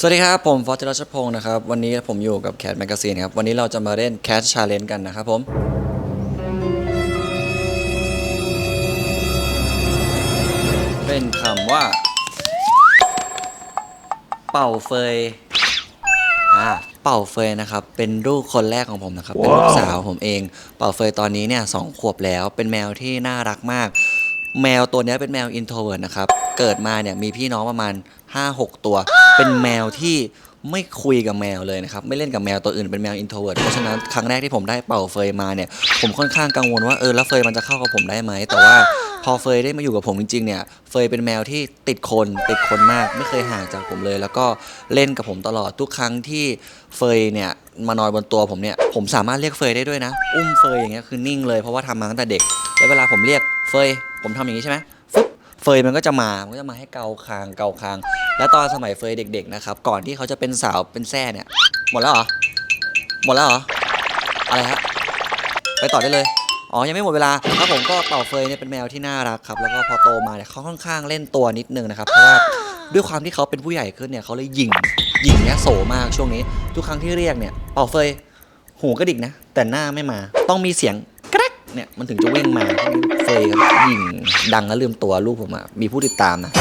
สวัสดีครับ ผมฟอร์ตรัชพงศ์นะครับ วันนี้ผมอยู่กับแค t แมกซีนครับ วันนี้เราจะมาเล่นแค t ชาเลน g e กันนะครับผม เป็นคำว่า เป่าเฟยอ่าเป่าเฟยนะครับ เป็นลูกคนแรกของผมนะครับ เป็นลูกสาวผมเอง เป่าเฟยตอนนี้เนี่ยสองขวบแล้ว เป็นแมวที่น่ารักมาก แมวตัวนี้เป็นแมวอินโทรเวิร์นะครับ เกิดมาเนี่ยมีพี่น้องประมาณ 5-6 ตัว เป็นแมวที่ไม่คุยกับแมวเลยนะครับ ไม่เล่นกับแมวตัวอื่นเป็นแมวอินโทรเวิร์เพราะฉะนั้นครั้งแรกที่ผมได้เป่าเฟยมาเนี่ย ผมค่อนข้างกังวลว่าเออแล้วเฟยมันจะเข้ากับผมได้ไหม แต่ว่าพอเฟยได้มาอยู่กับผมจริงๆเนี่ย เฟยเป็นแมวที่ติดคนติดคนมาก ไม่เคยห่างจากผมเลย แล้วก็เล่นกับผมตลอดทุกครั้งที่เฟยเนี่ยมานอนบนตัวผมเนี่ย ผมสามารถเรียกเฟยได้ด้วยนะ อุ้มเฟยอย่างเงี้ยคือนิ่งเลยเพราะว่าทำมาตั้งแต่เด็ก แล้วเวลาผมเรียก เฟยผมทำอย่างนี้ใช่ไหมฟึบเฟยมันก็จะมามันก็จะมาให้เกาคางเกาคาง แล้วตอนสมัยเฟยเด็ก ๆ นะครับ ก่อนที่เขาจะเป็นสาวเป็นแซ่เนี่ย หมดแล้วเหรอหมดแล้วเหรออะไรฮะไปต่อได้เลยอ๋อ ยังไม่หมดเวลาครับผมก็เป่าเฟยเนี่ยเป็นแมวที่น่ารักครับ แล้วก็พอโตมาเนี่ยเขาค่อนข้างเล่นตัวนิดนึงนะครับ เพราะว่าด้วยความที่เขาเป็นผู้ใหญ่ขึ้นเนี่ยเขาเลยหยิ่งหยิ่งเนี่ยโสมากช่วงนี้ ทุกครั้งที่เรียกเนี่ยเป่าเฟยหูกระดิกนะ แต่หน้าไม่มา ต้องมีเสียงกระกเนี่ยมันถึงจะเว่งมา เฟยครับหยิ่งดังแล้วลืมตัวลูกผมอะมีผู้ติดตามนะ